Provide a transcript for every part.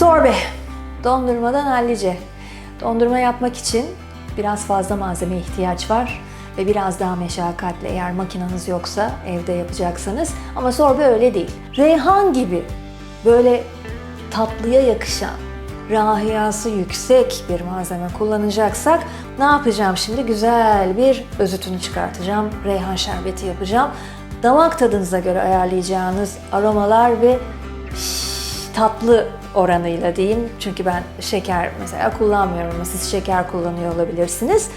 Sorbe. Dondurmadan hallice. Dondurma yapmak için biraz fazla malzeme ihtiyaç var ve biraz daha meşakkatli eğer makineniz yoksa evde yapacaksanız. Ama sorbe öyle değil. Reyhan gibi böyle tatlıya yakışan, rahiyası yüksek bir malzeme kullanacaksak ne yapacağım şimdi? Güzel bir özütünü çıkartacağım. Reyhan şerbeti yapacağım. Damak tadınıza göre ayarlayacağınız aromalar ve tatlı oranıyla diyeyim. Çünkü ben şeker mesela kullanmıyorum ama siz şeker kullanıyor olabilirsiniz.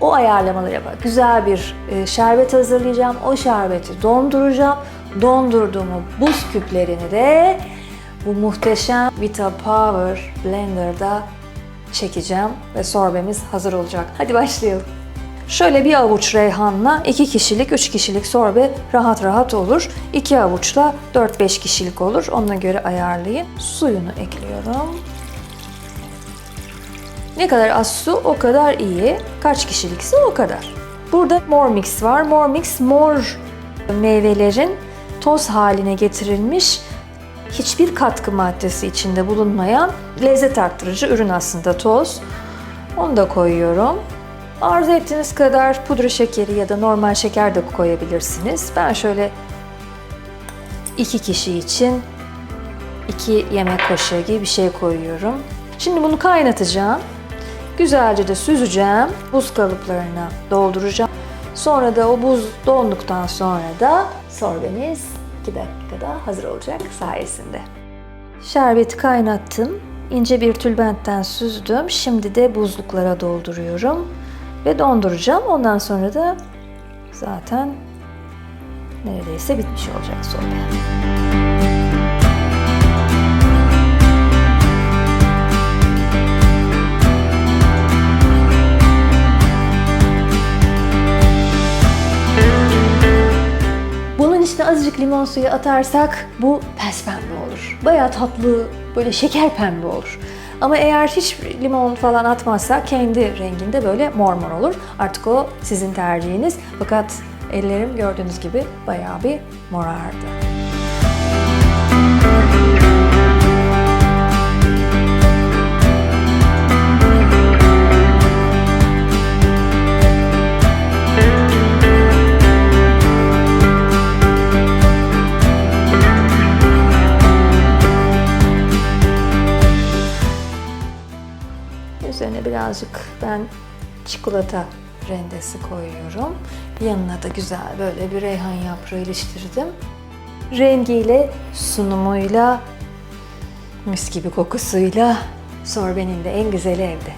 O ayarlamaları yapar. Güzel bir e, şerbet hazırlayacağım. O şerbeti donduracağım. Dondurduğumu buz küplerini de bu muhteşem Vita Power Blender'da çekeceğim ve sorbemiz hazır olacak. Hadi başlayalım. Şöyle bir avuç reyhanla 2 kişilik, 3 kişilik sorbe rahat rahat olur. 2 avuçla 4-5 kişilik olur. Ona göre ayarlayın. Suyunu ekliyorum. Ne kadar az su o kadar iyi. Kaç kişilikse o kadar. Burada mor mix var. Mor mix mor meyvelerin toz haline getirilmiş hiçbir katkı maddesi içinde bulunmayan lezzet arttırıcı ürün aslında toz. Onu da koyuyorum. Arzu ettiğiniz kadar pudra şekeri ya da normal şeker de koyabilirsiniz. Ben şöyle iki kişi için iki yemek kaşığı gibi bir şey koyuyorum. Şimdi bunu kaynatacağım. Güzelce de süzeceğim. Buz kalıplarına dolduracağım. Sonra da o buz donduktan sonra da sorbemiz 2 dakikada hazır olacak sayesinde. Şerbeti kaynattım. İnce bir tülbentten süzdüm. Şimdi de buzluklara dolduruyorum ve donduracağım. Ondan sonra da zaten neredeyse bitmiş olacak sorbe. Bunun içine azıcık limon suyu atarsak bu pes pembe olur. Bayağı tatlı, böyle şeker pembe olur. Ama eğer hiç limon falan atmazsak kendi renginde böyle mor mor olur. Artık o sizin tercihiniz. Fakat ellerim gördüğünüz gibi bayağı bir morardı. Üzerine birazcık ben çikolata rendesi koyuyorum. Yanına da güzel böyle bir reyhan yaprağı iliştirdim. Rengiyle, sunumuyla, mis gibi kokusuyla sorbenin de en güzeli evde.